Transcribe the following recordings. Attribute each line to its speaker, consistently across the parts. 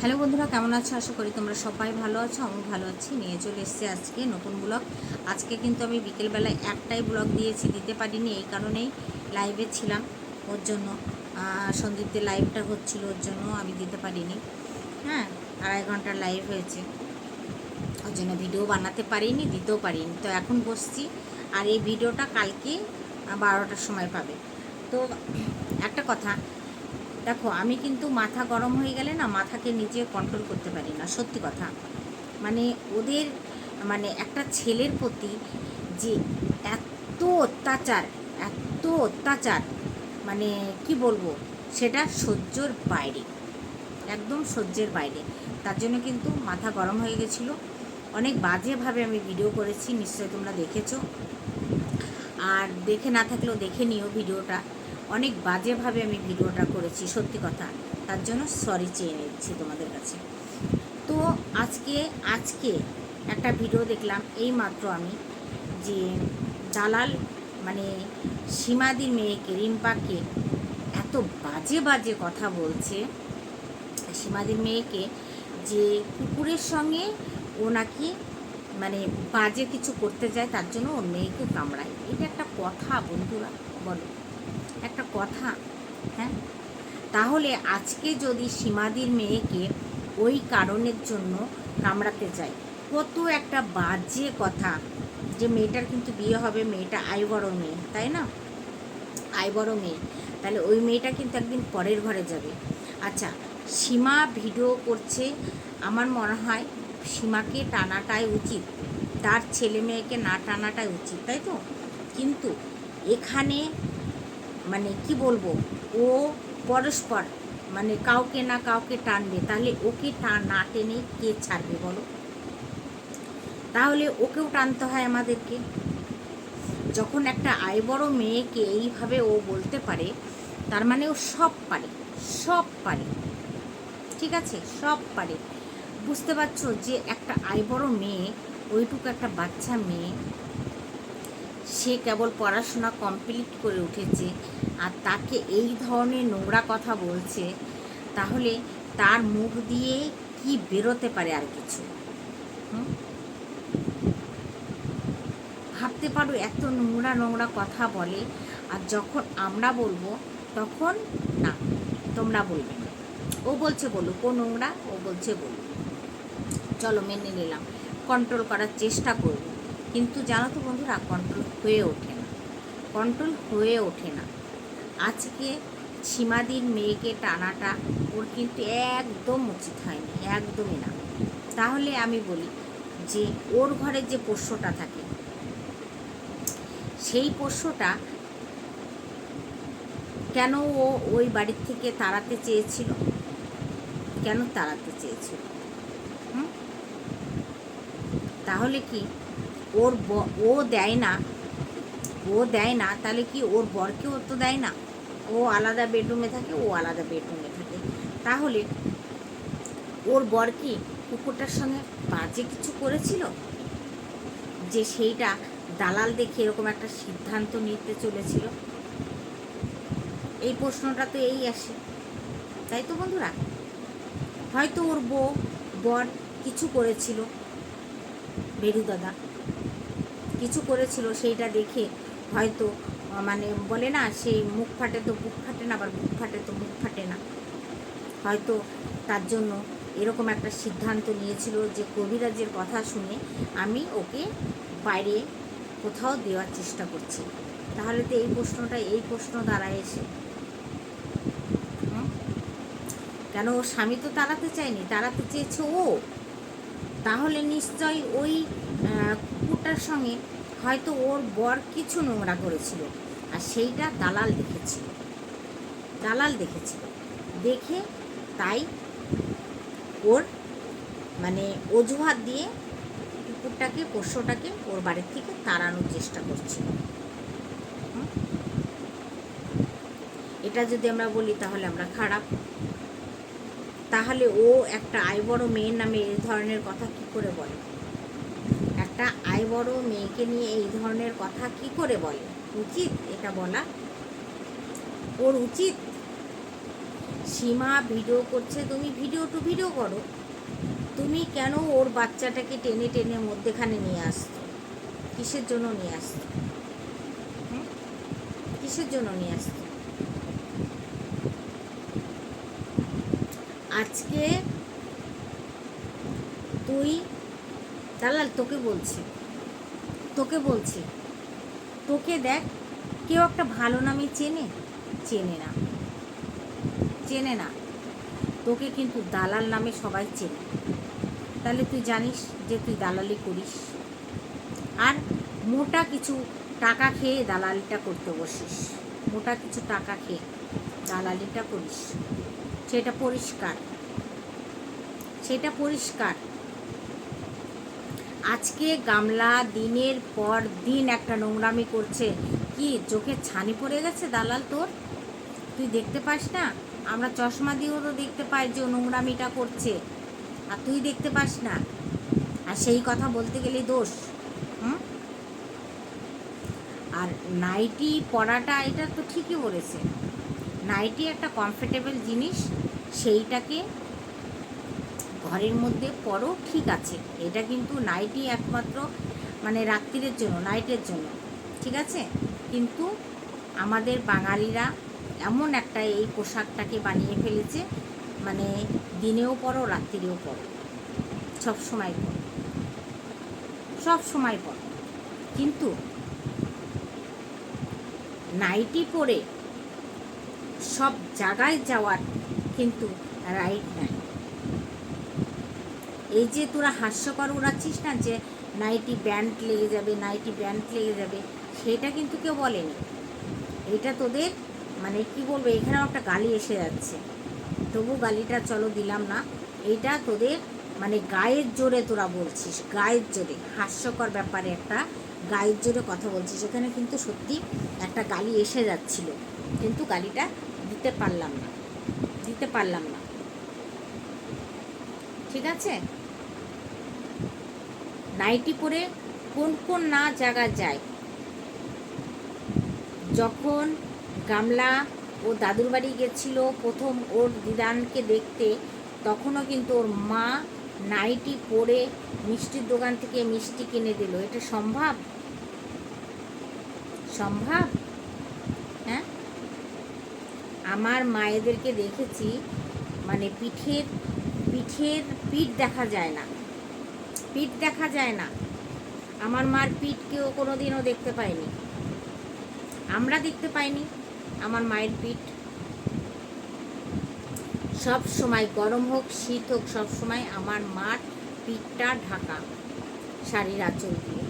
Speaker 1: Hello বন্ধুরা, কেমন আছো? আশা করি তোমরা সবাই ভালো আছো আমি ভালো আছি। নিয়ে চলে এসেছি আজকে নতুন ব্লগ। আজকে কিন্তু আমি বিকেলবেলায় একটাই ব্লগ দিয়েছি, দিতে পারিনি এই কারণেই লাইভে ছিলাম। ওর জন্য সন্দীপদের লাইভটা হচ্ছিল, ওর জন্য আমি দিতে পারিনি। হ্যাঁ আড়াই ঘণ্টার লাইভ হয়েছে। ওর জন্য ভিডিও বানাতে পারিনি, দিতেও পারিনি। তো এখন বসছি, আর এই ভিডিওটা কালকে বারোটার সময় পাবে। তো একটা কথা দেখো, আমি কিন্তু মাথা গরম হয়ে গেলে না মাথাকে নিজে কন্ট্রোল করতে পারি না, সত্যি কথা। মানে ওদের মানে একটা ছেলের প্রতি যে এত অত্যাচার এত অত্যাচার মানে কি বলব, সেটা সহ্যর বাইরে, একদম সহ্যের বাইরে। তার জন্য কিন্তু মাথা গরম হয়ে গেছিল। অনেক বাজেভাবে আমি ভিডিও করেছি, নিশ্চয়ই তোমরা দেখেছ। আর দেখে না থাকলেও দেখে নিও ভিডিওটা। অনেক বাজেভাবে আমি ভিডিওটা করেছি, সত্যি কথা। তার জন্য সরি চেয়ে নিচ্ছি তোমাদের কাছে। তো আজকে আজকে একটা ভিডিও দেখলাম এই মাত্র আমি যে দালাল মানে সীমাদির মেয়েকে, রিম্পাকে এত বাজে বাজে কথা বলছে। সীমাদির মেয়েকে যে কুকুরের সঙ্গে ও নাকি মানে বাজে কিছু করতে যায়, তার জন্য ওর মেয়েকে কামড়ায়। এটা একটা কথা বন্ধুরা, বলো। একটা কথা হ্যাঁ? তাহলে আজকে যদি সীমাদির মেয়েকে ওই কারণের জন্য কামড়াতে যায় কত একটা বাজে কথা যে মেয়েটার কিন্তু বিয়ে হবে, মেয়েটা আই বড় মেয়ে, তাই না? আই বড় মেয়ে। তাহলে ওই মেয়েটা কিন্তু একদিন পরের ঘরে যাবে। আচ্ছা সীমা ভিডিও করছে, আমার মনে হয় সীমাকে টানাটাই উচিত। তার ছেলে মেয়েকে না টানাটাই উচিত, তাই তো? কিন্তু এখানে মানে কি বলব? ও পরস্পর মানে কাউকে না কাউকে টানবে। তাহলে ওকে টান না টেনে কে ছাড়বে বলো? তাহলে ওকেও টানতে হয় আমাদেরকে। যখন একটা আয় বড় মেয়েকে এইভাবে ও বলতে পারে, তার মানে ও সব পারে সব পারে। ঠিক আছে? সব পারে। বুঝতে পারছ যে একটা আয় বড় মেয়ে, ওইটুকু একটা বাচ্চা মেয়ে, সে কেবল পড়াশোনা কমপ্লিট করে উঠেছে। আর তাকে এই ধরনের নোংরা কথা বলছে, তাহলে তার মুখ দিয়ে কি বেরোতে পারে আর কিছু? ভাবতে পারো, এত নোংরা নোংরা কথা বলে, আর যখন আমরা বলব, তখন না, তোমরা বলবে না। ও বলছে বলুক, ও নোংরা, ও বলছে বলুক। চলো মেনে নিলাম কন্ট্রোল করার চেষ্টা করব। কিন্তু জানো তো বন্ধুরা কন্ট্রোল হয়ে ওঠে না। কন্ট্রোল হয়ে ওঠে না। আজকে সীমাদির মেয়েকে টানাটা ওর কিন্তু একদম উচিত হয়নি, একদমই না। তাহলে আমি বলি যে ওর ঘরে যে পোষ্যটা থাকে, সেই পোষ্যটা কেন ও ওই বাড়ির থেকে তাড়াতে চেয়েছিল? কেন তাড়াতে চেয়েছিল? তাহলে কি ওর ও দেয় না, ও দেয় না, তাহলে কি ওর বরকেও তো দেয় না? ও আলাদা বেডরুমে থাকে, ও আলাদা বেডরুমে থাকে। তাহলে ওর বর কি কুকুরটার সঙ্গে বাজে কিছু করেছিল? যে সেইটা দালাল দেখে এরকম একটা সিদ্ধান্ত নিতে চলেছিল? এই প্রশ্নটা তো এই আসে। তাই তো বন্ধুরা? হয়তো ওর বউ, বর কিছু করেছিল, বেরু দাদা। কিছু করেছিল, সেইটা দেখে হয়তো মানে বলে না সেই মুখ ফাটে তো বুক ফাটে না, আবার বুক ফাটে তো মুখ ফাটে না। হয়তো তার জন্য এরকম একটা সিদ্ধান্ত নিয়েছিল যে কবিরাজের কথা শুনে আমি ওকে বাইরে কোথাও দেওয়ার চেষ্টা করছি। তাহলে তো এই প্রশ্নটা, এই প্রশ্ন দাঁড়ায় এসে? কেন ওর স্বামী তো তাড়াতে চায়নি, তাড়াতে চেয়েছে ও। তাহলে নিশ্চয়ই ওই কুকুরটার সঙ্গে হয়তো ওর বর কিছু নোংরা করেছিল। আর সেইটা দালাল দেখেছিল দালাল দেখেছিল দেখে তাই ওর মানে অজুহাত দিয়ে কুকুরটাকে, পোষ্যটাকে ওর বাড়ির থেকে তাড়ানোর চেষ্টা করছিল? এটা যদি আমরা বলি তাহলে আমরা খারাপ। তাহলে ও একটা আয় বড় মেয়ের নামে এই ধরনের কথা কি করে বলে? একটা আয় বড় মেয়েকে নিয়ে এই ধরনের কথা কি করে বলে? উচিত এটা বলা। ওর উচিত সীমা ভিডিও করছে, তুমি ভিডিও টু ভিডিও করো। তুমি কেন ওর বাচ্চাটাকে টেনে টেনে মধ্যেখানে নিয়ে আসতো কিসের জন্য নিয়ে আসতো? কিসের জন্য নিয়ে আসতো আজকে তুই, দালাল তোকে বলছি তোকে বলছি, তোকে দেখ কেউ একটা ভালো নামে চেনে চেনে না। চেনে না। তোকে কিন্তু দালাল নামে সবাই চেনে। তাহলে তুই জানিস যে তুই দালালি করিস। আর মোটা কিছু টাকা খেয়ে দালালিটা করতে বসিস। মোটা কিছু টাকা খেয়ে দালালিটা করিস। সেটা পরিষ্কার। সেটা পরিষ্কার। আজকে গামলা দিনের পর দিন একটা নোংরামি করছে। কি চোখের ছানি পড়ে গেছে দালাল তোর? তুই দেখতে পাস না? আমরা চশমা দিয়েও তো দেখতে পাই যে নোংরামিটা করছে। আর তুই দেখতে পাস না? আর সেই কথা বলতে গেলে দোষ। হুম? আর নাইটি পরাটা, এটা তো ঠিকই বলেছে। নাইটি একটা কমফোর্টেবল জিনিস, সেইটাকে ঘরের মধ্যে পরো, ঠিক আছে। এটা কিন্তু নাইটি একমাত্র মানে রাত্রিরের জন্য নাইটের জন্য, ঠিক আছে? কিন্তু আমাদের বাঙালিরা এমন একটা এই পোশাকটাকে বানিয়ে ফেলেছে মানে দিনেও পরো রাত্রিরেও পরো। সব সময় পরো। সব সময় পরো। কিন্তু নাইটি পরে সব জায়গায় যাওয়ার কিন্তু রাইট নাই। এই যে তোরা হাস্যকর উড়াচ্ছিস না যে নাইটি ব্যান্ড লেগে যাবে, নাইটি ব্যান্ড লেগে যাবে সেটা কিন্তু কেউ বলেনি। এটা তোদের মানে কি বলব এখানেও একটা গালি এসে যাচ্ছে। তবু গালিটা চলো দিলাম না। এইটা তোদের মানে গায়ের জোরে তোরা বলছিস, গায়ের জোরে। হাস্যকর ব্যাপারে একটা গায়ের জোরে কথা বলছিস। এখানে কিন্তু সত্যি একটা গালি এসে যাচ্ছিল। কিন্তু গালিটা দিতে পারলাম না। দিতে পারলাম না। ঠিক আছে? নাইটি পরে কোন কোন না জায়গা যায়? যখন গামলা ও দাদুর বাড়ি গেছিল প্রথম ওর দিদানকে দেখতে, তখনও কিন্তু ওর মা নাইটি পরে মিষ্টির দোকান থেকে মিষ্টি কিনে দিল। এটা সম্ভব? সম্ভব? হ্যাঁ? আমার মায়েদেরকে দেখেছি মানে পিঠের পিঠের পিঠ দেখা যায় না। পিঠ দেখা যায় না। আমার মার পিঠ কেউ কোনো দিনও দেখতে পায়নি। আমরা দেখতে পাইনি, আমার মায়ের পিঠ। সব সময় গরম হোক, শীত হোক, সব সময় আমার মার পিঠটা ঢাকা, শাড়ির আঁচল দিয়ে।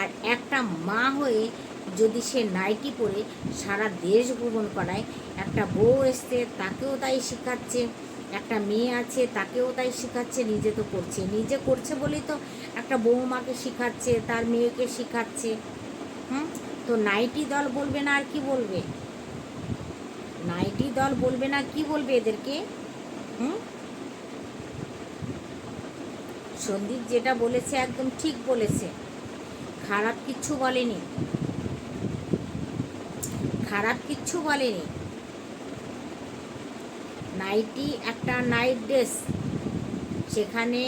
Speaker 1: আর একটা মা হয়ে যদি সে নাইটি পরে সারা দেশ ভ্রমণ করায়, একটা বউ এসছে, তাকেও তাই শেখাচ্ছে। একটা মেয়ে আছে, তাকেও তাই শেখাচ্ছে, নিজে তো করছে। নিজে করছে বলেই তো একটা বৌমাকে শেখাচ্ছে, তার মেয়েকে শেখাচ্ছে। হুম? তো নাইটি দল বলবে না আর কি বলবে? নাইটি দল বলবে না, কি বলবে এদেরকে? হুম? সন্দীপ যেটা বলেছে একদম ঠিক বলেছে। খারাপ কিচ্ছু বলেনি। খারাপ কিচ্ছু বলেনি। নাইটি, একটা নাইট ড্রেস। সেখানে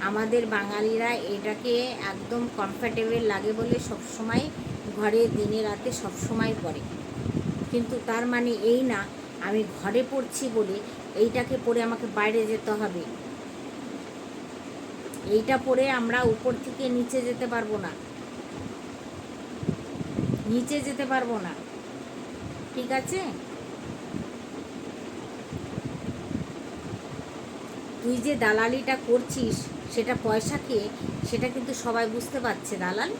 Speaker 1: আমাদের বাঙালিরা এটাকে একদম কমফর্টেবল লাগে বলে সবসময় ঘরে দিনে রাতে সবসময় পরে। কিন্তু তার মানে এই না, আমি ঘরে পড়ছি বলে এইটাকে পরে আমাকে বাইরে যেতে হবে। এইটা পরে আমরা উপর থেকে নিচে যেতে পারব না। নিচে যেতে পারব না। ঠিক আছে? তুই যে দালালিটা করছিস, সেটা পয়সা খেয়ে, সেটা কিন্তু সবাই বুঝতে পারছে দালাল।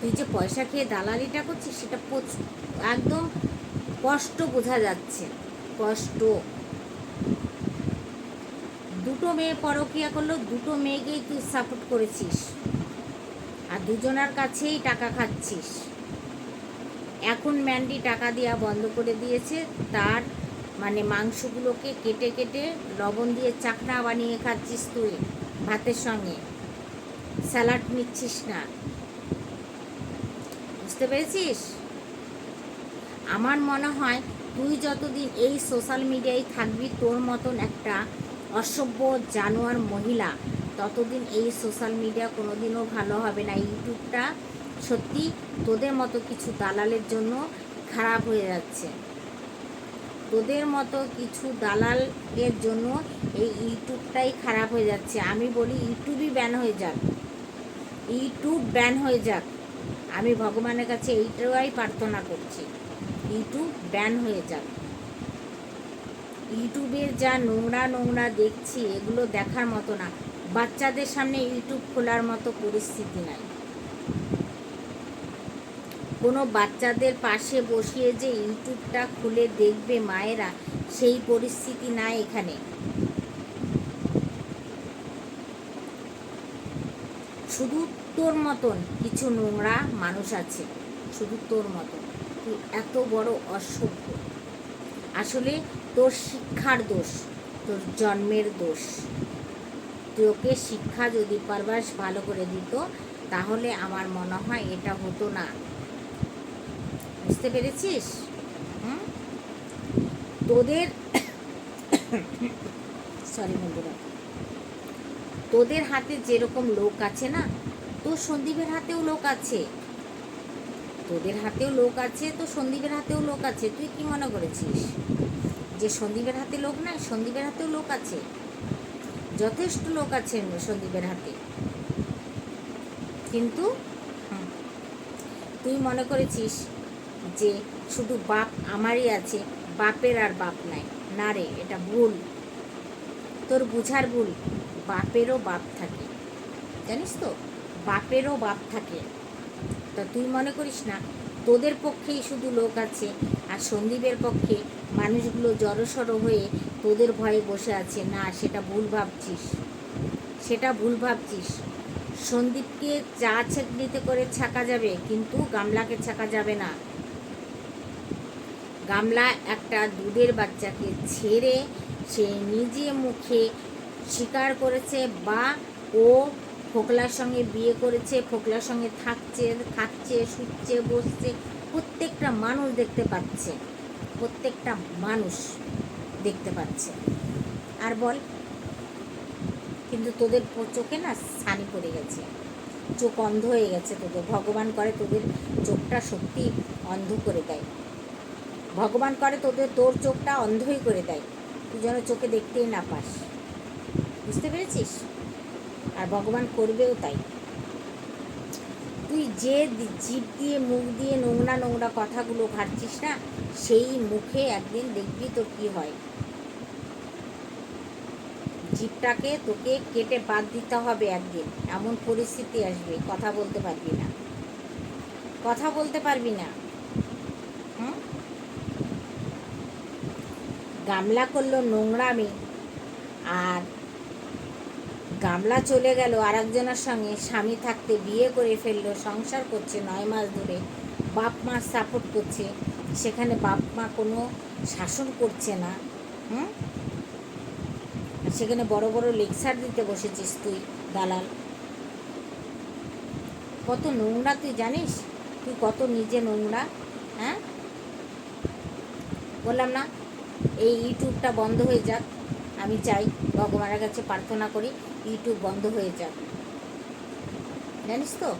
Speaker 1: তুই যে পয়সা খেয়ে দালালিটা করছিস, সেটা একদম স্পষ্ট বোঝা যাচ্ছে কষ্ট দুটো মেয়ে পরকিয়া করল, দুটো মেয়েকেই তুই সাপোর্ট করেছিস, আর দুজনার কাছেই টাকা খাচ্ছিস। এখন ম্যান্ডি টাকা দেওয়া বন্ধ করে দিয়েছে, তার মানে মাংসগুলোকে কেটে কেটে লবণ দিয়ে চাকনা বানিয়ে খাচ্ছিস তুই ভাতের সঙ্গে। স্যালাড নিচ্ছিস না। বুঝতে পেরেছিস? আমার মনে হয় তুই যতদিন এই সোশ্যাল মিডিয়ায় থাকবি, তোর মতন একটা অসভ্য জানোয়ার মহিলা ততদিন এই সোশ্যাল মিডিয়া কোনোদিনও ভালো হবে না। ইউটিউবটা সত্যি তোদের মতো কিছু দালালের জন্য খারাপ হয়ে যাচ্ছে। তোদের মতো কিছু দালালের জন্য এই ইউটিউবটাই খারাপ হয়ে যাচ্ছে। আমি বলি, ইউটিউবই ব্যান হয়ে যাক। ইউটিউব ব্যান হয়ে যাক। আমি ভগবানের কাছে এইটাই প্রার্থনা করছি। ইউটিউব ব্যান হয়ে যাক। ইউটিউবের যা নোংরা নোংরা দেখছি, এগুলো দেখার মতো না। বাচ্চাদের সামনে ইউটিউব খোলার মতো পরিস্থিতি নাই। কোনো বাচ্চাদের পাশে বসিয়ে যে ইউটিউবটা খুলে দেখবে মায়েরা, সেই পরিস্থিতি নাই এখানে। শুধু তোর মতন কিছু নোংরা মানুষ আছে, শুধু তোর মতন। তুই এত বড় অসভ্য। আসলে তোর শিক্ষার দোষ, তোর জন্মের দোষ। তোকে শিক্ষা যদি পারবাস ভালো করে দিত, তাহলে আমার মনে হয় এটা হতো না। বুঝতে পেরেছিস? তোদের সরি বন্ধুরা। তোদের হাতে যেরকম লোক আছে না তোর সন্দীপের হাতেও লোক আছে। তোদের হাতেও লোক আছে, তো সন্দীপের হাতেও লোক আছে। তুই কি মনে করেছিস যে সন্দীপের হাতে লোক নাই? সন্দীপের হাতেও লোক আছে। যথেষ্ট লোক আছে সন্দীপের হাতে। কিন্তু তুই মনে করেছিস যে শুধু বাপ আমারই আছে, বাপের আর বাপ নাই। না রে, এটা ভুল। তোর বুঝার ভুল, বাপেরও বাপ থাকে। জানিস তো? বাপেরও বাপ থাকে। তা তুই মনে করিস না, তোদের পক্ষেই শুধু লোক আছে আর সন্দীপের পক্ষে মানুষগুলো জড়সড় হয়ে তোদের ভয়ে বসে আছে। না, সেটা ভুল ভাবছিস। সেটা ভুল ভাবছিস। সন্দীপকে চা ছেকনিতে করে ছাকা যাবে, কিন্তু গামলাকে ছাকা যাবে না। গামলা একটা দুধের বাচ্চাকে ছেড়ে সে নিজে মুখে স্বীকার করেছে বা ও ফোকলার সঙ্গে বিয়ে করেছে, ফোকলার সঙ্গে থাকছে খাচ্ছে শুচ্ছে, বসছে। প্রত্যেকটা মানুষ দেখতে পাচ্ছে। প্রত্যেকটা মানুষ দেখতে পাচ্ছে। আর বল, কিন্তু তোদের চোখে না ছানি পড়ে গেছে। চোখ অন্ধ হয়ে গেছে তোদের। ভগবান করে তোদের চোখটা সত্যি অন্ধ করে দেয়। ভগবান করে তোদের, তোর চোখটা অন্ধই করে দেয়। তুই যেন চোখে দেখতেই না পাস। বুঝতে পেরেছিস? আর ভগবান করবেও তাই। তুই যে জিভ দিয়ে, মুখ দিয়ে নোংরা নোংরা কথাগুলো ঘাটছিস না, সেই মুখে একদিন দেখবি তোর কি হয়। জিভটাকে তোকে কেটে বাদ দিতে হবে একদিন। এমন পরিস্থিতি আসবে, কথা বলতে পারবি না। কথা বলতে পারবি না। হুম? গামলা করল নোংরামি আর গামলা চলে গেল আরেকজনের সঙ্গে। স্বামী থাকতে বিয়ে করে ফেলল, সংসার করছে নয় মাস ধরে, বাপ মা সাপোর্ট করছে। সেখানে বাপ মা কোনো শাসন করছে না, হুম? সেখানে বড় বড় লেকচার দিতে বসেছিস তুই, দালাল। কত নোংরা তুই জানিস? তুই কত নিজে নোংরা হ্যাঁ? বললাম না এই ইউটিউবটা বন্ধ হয়ে যাক। আমি চাই ভগবানের কাছে প্রার্থনা করি, ইউটিউব বন্ধ হয়ে যাক। জানিস তো,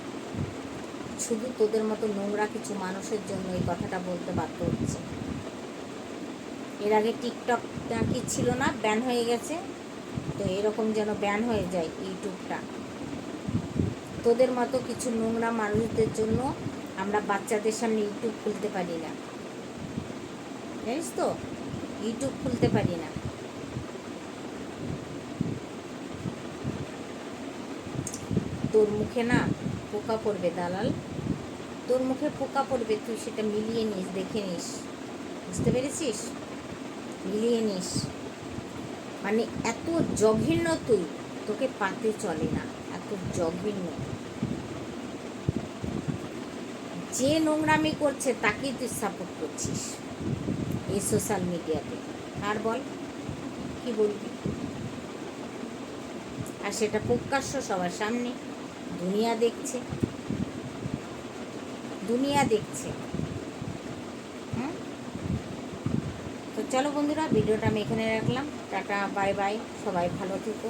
Speaker 1: শুধু তোদের মতো নোংরা কিছু মানুষের জন্য এই কথাটা বলতে বাধ্য হচ্ছে। এর আগে টিকটক কি ছিল না? ব্যান হয়ে গেছে। তো এরকম যেন ব্যান হয়ে যায় ইউটিউবটা। তোদের মতো কিছু নোংরা মানুষদের জন্য আমরা বাচ্চাদের সামনে ইউটিউব খুলতে পারি না। জানিস তো? ইউটিউব খুলতে পারি না। তোর মুখে না পোকা পড়বে দালাল। তোর মুখে পোকা পড়বে, তুই সেটা মিলিয়ে নিস, দেখে নিস। বুঝতে পেরেছিস? মিলিয়ে নিস। মানে এত জঘন্য তুই, তোকে পাতে চলে না, এত জঘন্য। যে নোংরামি করছে, তাকেই তুই সাপোর্ট করছিস। এই সোশ্যাল মিডিয়াতে আর বল, কি বলবি? আর সেটা প্রকাশ্য সবার সামনে। দুনিয়া দেখছে। দুনিয়া দেখছে। হুম? চলো বন্ধুরা, ভিডিওটা আমি এখানে রাখলাম। টাটা বাই বাই সবাই ভালো থেকো।